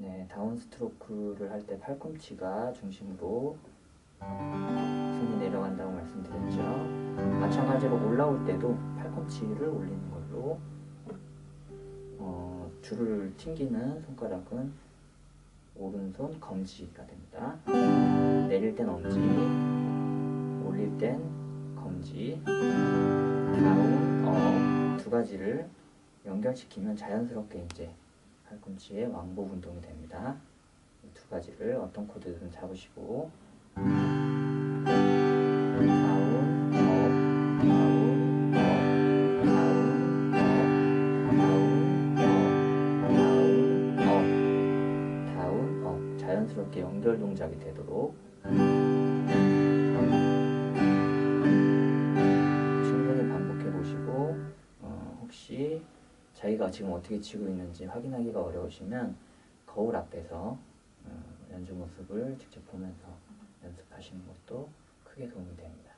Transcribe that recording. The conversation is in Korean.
네, 다운 스트로크를 할 때 팔꿈치가 중심으로 손이 내려간다고 말씀드렸죠. 마찬가지로 올라올 때도 팔꿈치를 올리는 걸로 어, 줄을 튕기는 손가락은 오른손 검지가 됩니다. 내릴 땐 엄지, 올릴 땐 검지, 다운, 업두 가지를 연결시키면 자연스럽게 이제 팔꿈치의 왕복 운동이 됩니다. 이두 가지를 어떤 코드든 잡으시고 자연스럽게 연결 동작이 되도록 자기가 지금 어떻게 치고 있는지 확인하기가 어려우시면 거울 앞에서 어, 연주 모습을 직접 보면서 연습하시는 것도 크게 도움이 됩니다.